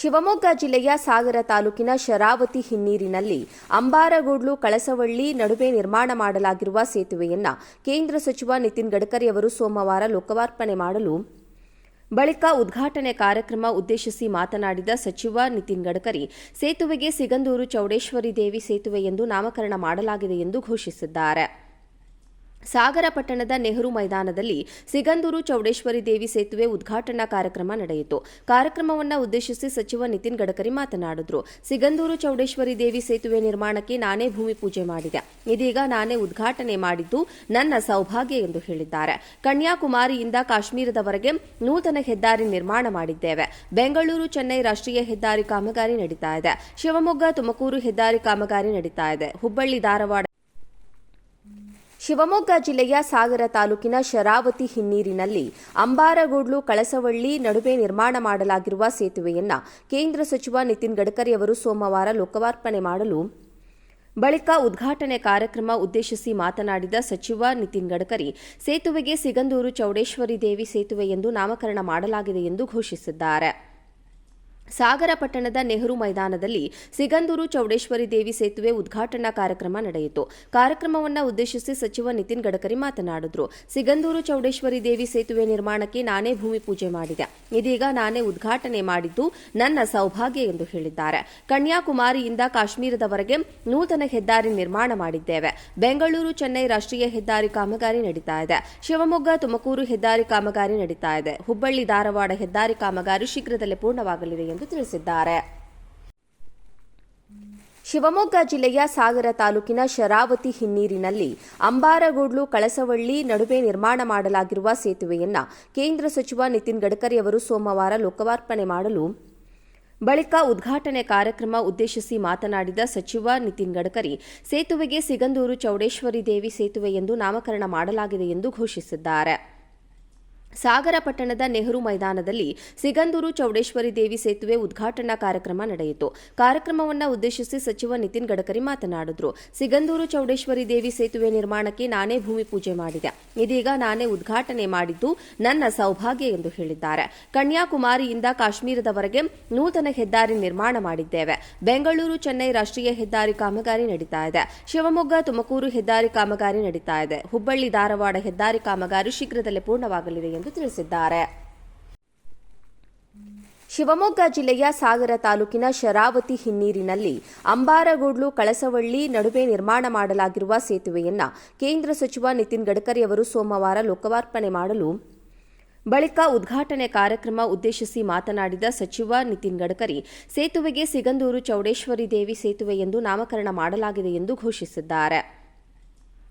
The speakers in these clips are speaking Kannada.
ಶಿವಮೊಗ್ಗ ಜಿಲ್ಲೆಯ ಸಾಗರ ತಾಲೂಕಿನ ಶರಾವತಿ ಹಿನ್ನೀರಿನಲ್ಲಿ ಅಂಬಾರಗೋಡ್ಲು ಕಳಸವಳ್ಳಿ ನಡುವೆ ನಿರ್ಮಾಣ ಮಾಡಲಾಗಿರುವ ಸೇತುವೆಯನ್ನ ಕೇಂದ್ರ ಸಚಿವ ನಿತಿನ್ ಗಡ್ಕರಿ ಅವರು ಸೋಮವಾರ ಲೋಕಾರ್ಪಣೆ ಮಾಡಲು ಬಳಿಕ ಉದ್ಘಾಟನೆ ಕಾರ್ಯಕ್ರಮ ಉದ್ದೇಶಿಸಿ ಮಾತನಾಡಿದ ಸಚಿವ ನಿತಿನ್ ಗಡ್ಕರಿ, ಸೇತುವೆಗೆ ಸಿಗಂದೂರು ಚೌಡೇಶ್ವರಿ ದೇವಿ ಸೇತುವೆ ಎಂದು ನಾಮಕರಣ ಮಾಡಲಾಗಿದೆ ಎಂದು ಘೋಷಿಸಿದ್ದಾರೆ. ಸಾಗರ ಪಟ್ಟಣದ ನೆಹರು ಮೈದಾನದಲ್ಲಿ ಸಿಗಂದೂರು ಚೌಡೇಶ್ವರಿ ದೇವಿ ಸೇತುವೆ ಉದ್ಘಾಟನಾ ಕಾರ್ಯಕ್ರಮ ನಡೆಯಿತು. ಕಾರ್ಯಕ್ರಮವನ್ನು ಉದ್ದೇಶಿಸಿ ಸಚಿವ ನಿತಿನ್ ಗಡ್ಕರಿ ಮಾತನಾಡಿದರು. ಸಿಗಂದೂರು ಚೌಡೇಶ್ವರಿ ದೇವಿ ಸೇತುವೆ ನಿರ್ಮಾಣಕ್ಕೆ ನಾನೇ ಭೂಮಿ ಪೂಜೆ ಮಾಡಿದೆ. ಇದೀಗ ನಾನೇ ಉದ್ಘಾಟನೆ ಮಾಡಿದ್ದು ನನ್ನ ಸೌಭಾಗ್ಯ ಎಂದು ಹೇಳಿದ್ದಾರೆ. ಕನ್ಯಾಕುಮಾರಿಯಿಂದ ಕಾಶ್ಮೀರದವರೆಗೆ ನೂತನ ಹೆದ್ದಾರಿ ನಿರ್ಮಾಣ ಮಾಡಿದ್ದೇವೆ. ಬೆಂಗಳೂರು, ಚೆನ್ನೈ ರಾಷ್ಟ್ರೀಯ ಹೆದ್ದಾರಿ ಕಾಮಗಾರಿ ನಡೀತಾ ಇದೆ. ಶಿವಮೊಗ್ಗ, ತುಮಕೂರು ಹೆದ್ದಾರಿ ಕಾಮಗಾರಿ ನಡೀತಾ ಇದೆ. ಹುಬ್ಬಳ್ಳಿ, ಧಾರವಾಡ ಶಿವಮೊಗ್ಗ ಜಿಲ್ಲೆಯ ಸಾಗರ ತಾಲೂಕಿನ ಶರಾವತಿ ಹಿನ್ನೀರಿನಲ್ಲಿ ಅಂಬಾರಗೋಡ್ಲು ಕಳಸವಳ್ಳಿ ನಡುವೆ ನಿರ್ಮಾಣ ಮಾಡಲಾಗಿರುವ ಸೇತುವೆಯನ್ನ ಕೇಂದ್ರ ಸಚಿವ ನಿತಿನ್ ಗಡ್ಕರಿ ಅವರು ಸೋಮವಾರ ಲೋಕಾರ್ಪಣೆ ಮಾಡಲು ಬಳಿಕ ಉದ್ಘಾಟನೆ ಕಾರ್ಯಕ್ರಮ ಉದ್ದೇಶಿಸಿ ಮಾತನಾಡಿದ ಸಚಿವ ನಿತಿನ್ ಗಡ್ಕರಿ, ಸೇತುವೆಗೆ ಸಿಗಂದೂರು ಚೌಡೇಶ್ವರಿ ದೇವಿ ಸೇತುವೆ ಎಂದು ನಾಮಕರಣ ಮಾಡಲಾಗಿದೆ ಎಂದು ಘೋಷಿಸಿದ್ದಾರೆ. ಸಾಗರ ಪಟ್ಟಣದ ನೆಹರು ಮೈದಾನದಲ್ಲಿ ಸಿಗಂದೂರು ಚೌಡೇಶ್ವರಿ ದೇವಿ ಸೇತುವೆ ಉದ್ಘಾಟನಾ ಕಾರ್ಯಕ್ರಮ ನಡೆಯಿತು. ಕಾರ್ಯಕ್ರಮವನ್ನು ಉದ್ದೇಶಿಸಿ ಸಚಿವ ನಿತಿನ್ ಗಡ್ಕರಿ ಮಾತನಾಡಿದರು. ಸಿಗಂದೂರು ಚೌಡೇಶ್ವರಿ ದೇವಿ ಸೇತುವೆ ನಿರ್ಮಾಣಕ್ಕೆ ನಾನೇ ಭೂಮಿ ಪೂಜೆ ಮಾಡಿದೆ. ಇದೀಗ ನಾನೇ ಉದ್ಘಾಟನೆ ಮಾಡಿದ್ದು ನನ್ನ ಸೌಭಾಗ್ಯ ಎಂದು ಹೇಳಿದ್ದಾರೆ. ಕನ್ಯಾಕುಮಾರಿಯಿಂದ ಕಾಶ್ಮೀರದವರೆಗೆ ನೂತನ ಹೆದ್ದಾರಿ ನಿರ್ಮಾಣ ಮಾಡಿದ್ದೇವೆ. ಬೆಂಗಳೂರು, ಚೆನ್ನೈ ರಾಷ್ಟ್ರೀಯ ಹೆದ್ದಾರಿ ಕಾಮಗಾರಿ ನಡೀತಾ ಇದೆ. ಶಿವಮೊಗ್ಗ, ತುಮಕೂರು ಹೆದ್ದಾರಿ ಕಾಮಗಾರಿ ನಡೀತಾ ಇದೆ. ಹುಬ್ಬಳ್ಳಿ, ಧಾರವಾಡ ಹೆದ್ದಾರಿ ಕಾಮಗಾರಿ ಶೀಘ್ರದಲ್ಲೇ ಪೂರ್ಣವಾಗಲಿದೆ ಎಂದು ತಿಳಿಸಿದ್ದಾರೆ. ಶಿವಮೊಗ್ಗ ಜಿಲ್ಲೆಯ ಸಾಗರ ತಾಲೂಕಿನ ಶರಾವತಿ ಹಿನ್ನೀರಿನಲ್ಲಿ ಅಂಬಾರಗೋಡ್ಲು ಕಳಸವಳ್ಳಿ ನಡುವೆ ನಿರ್ಮಾಣ ಮಾಡಲಾಗಿರುವ ಸೇತುವೆಯನ್ನ ಕೇಂದ್ರ ಸಚಿವ ನಿತಿನ್ ಗಡ್ಕರಿ ಅವರು ಸೋಮವಾರ ಲೋಕಾರ್ಪಣೆ ಮಾಡಲು ಬಳಿಕ ಉದ್ಘಾಟನೆ ಕಾರ್ಯಕ್ರಮ ಉದ್ದೇಶಿಸಿ ಮಾತನಾಡಿದ ಸಚಿವ ನಿತಿನ್ ಗಡ್ಕರಿ, ಸೇತುವೆಗೆ ಸಿಗಂದೂರು ಚೌಡೇಶ್ವರಿ ದೇವಿ ಸೇತುವೆ ಎಂದು ನಾಮಕರಣ ಮಾಡಲಾಗಿದೆ ಎಂದು ಘೋಷಿಸಿದ್ದಾರೆ. ಸಾಗರ ಪಟ್ಟಣದ ನೆಹರು ಮೈದಾನದಲ್ಲಿ ಸಿಗಂದೂರು ಚೌಡೇಶ್ವರಿ ದೇವಿ ಸೇತುವೆ ಉದ್ಘಾಟನಾ ಕಾರ್ಯಕ್ರಮ ನಡೆಯಿತು. ಕಾರ್ಯಕ್ರಮವನ್ನು ಉದ್ದೇಶಿಸಿ ಸಚಿವ ನಿತಿನ್ ಗಡ್ಕರಿ ಮಾತನಾಡಿದರು. ಸಿಗಂದೂರು ಚೌಡೇಶ್ವರಿ ದೇವಿ ಸೇತುವೆ ನಿರ್ಮಾಣಕ್ಕೆ ನಾನೇ ಭೂಮಿ ಪೂಜೆ ಮಾಡಿದೆ. ಇದೀಗ ನಾನೇ ಉದ್ಘಾಟನೆ ಮಾಡಿದ್ದು ನನ್ನ ಸೌಭಾಗ್ಯ ಎಂದು ಹೇಳಿದ್ದಾರೆ. ಕನ್ಯಾಕುಮಾರಿಯಿಂದ ಕಾಶ್ಮೀರದವರೆಗೆ ನೂತನ ಹೆದ್ದಾರಿ ನಿರ್ಮಾಣ ಮಾಡಿದ್ದೇವೆ. ಬೆಂಗಳೂರು, ಚೆನ್ನೈ ರಾಷ್ಟ್ರೀಯ ಹೆದ್ದಾರಿ ಕಾಮಗಾರಿ ನಡೀತಾ ಇದೆ. ಶಿವಮೊಗ್ಗ, ತುಮಕೂರು ಹೆದ್ದಾರಿ ಕಾಮಗಾರಿ ನಡೀತಾ ಇದೆ. ಹುಬ್ಬಳ್ಳಿ, ಧಾರವಾಡ ಹೆದ್ದಾರಿ ಕಾಮಗಾರಿ ಶೀಘ್ರದಲ್ಲೇ ಪೂರ್ಣವಾಗಲಿದೆ ಎಂದು ತಿಳಿಸಿದ್ದಾರೆ. ಶಿವಮೊಗ್ಗ ಜಿಲ್ಲೆಯ ಸಾಗರ ತಾಲೂಕಿನ ಶರಾವತಿ ಹಿನ್ನೀರಿನಲ್ಲಿ ಅಂಬಾರಗೋಡ್ಲು ಕಳಸವಳ್ಳಿ ನಡುವೆ ನಿರ್ಮಾಣ ಮಾಡಲಾಗಿರುವ ಸೇತುವೆಯನ್ನ ಕೇಂದ್ರ ಸಚಿವ ನಿತಿನ್ ಗಡ್ಕರಿ ಅವರು ಸೋಮವಾರ ಲೋಕಾರ್ಪಣೆ ಮಾಡಲು ಬಳಿಕ ಉದ್ಘಾಟನೆ ಕಾರ್ಯಕ್ರಮ ಉದ್ದೇಶಿಸಿ ಮಾತನಾಡಿದ ಸಚಿವ ನಿತಿನ್ ಗಡ್ಕರಿ, ಸೇತುವೆಗೆ ಸಿಗಂದೂರು ಚೌಡೇಶ್ವರಿ ದೇವಿ ಸೇತುವೆ ಎಂದು ನಾಮಕರಣ ಮಾಡಲಾಗಿದೆ ಎಂದು ಘೋಷಿಸಿದ್ದಾರೆ.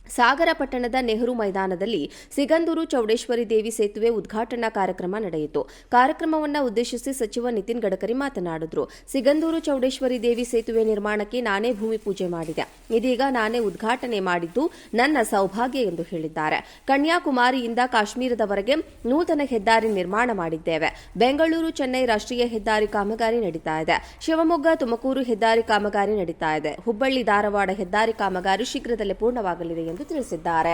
ಸಾಗರ ಪಟ್ಟಣದ ನೆಹರು ಮೈದಾನದಲ್ಲಿ ಸಿಗಂದೂರು ಚೌಡೇಶ್ವರಿ ದೇವಿ ಸೇತುವೆ ಉದ್ಘಾಟನಾ ಕಾರ್ಯಕ್ರಮ ನಡೆಯಿತು. ಕಾರ್ಯಕ್ರಮವನ್ನು ಉದ್ದೇಶಿಸಿ ಸಚಿವ ನಿತಿನ್ ಗಡ್ಕರಿ ಮಾತನಾಡಿದರು. ಸಿಗಂದೂರು ಚೌಡೇಶ್ವರಿ ದೇವಿ ಸೇತುವೆ ನಿರ್ಮಾಣಕ್ಕೆ ನಾನೇ ಭೂಮಿ ಪೂಜೆ ಮಾಡಿದೆ. ಇದೀಗ ನಾನೇ ಉದ್ಘಾಟನೆ ಮಾಡಿದ್ದು ನನ್ನ ಸೌಭಾಗ್ಯ ಎಂದು ಹೇಳಿದ್ದಾರೆ. ಕನ್ಯಾಕುಮಾರಿಯಿಂದ ಕಾಶ್ಮೀರದವರೆಗೆ ನೂತನ ಹೆದ್ದಾರಿ ನಿರ್ಮಾಣ ಮಾಡಿದ್ದೇವೆ. ಬೆಂಗಳೂರು, ಚೆನ್ನೈ ರಾಷ್ಟ್ರೀಯ ಹೆದ್ದಾರಿ ಕಾಮಗಾರಿ ನಡೀತಾ ಇದೆ. ಶಿವಮೊಗ್ಗ, ತುಮಕೂರು ಹೆದ್ದಾರಿ ಕಾಮಗಾರಿ ನಡೀತಾ ಇದೆ. ಹುಬ್ಬಳ್ಳಿ, ಧಾರವಾಡ ಹೆದ್ದಾರಿ ಕಾಮಗಾರಿ ಶೀಘ್ರದಲ್ಲೇ ಪೂರ್ಣವಾಗಲಿದೆ ಎಂದು ತಿಳಿಸಿದ್ದಾರೆ.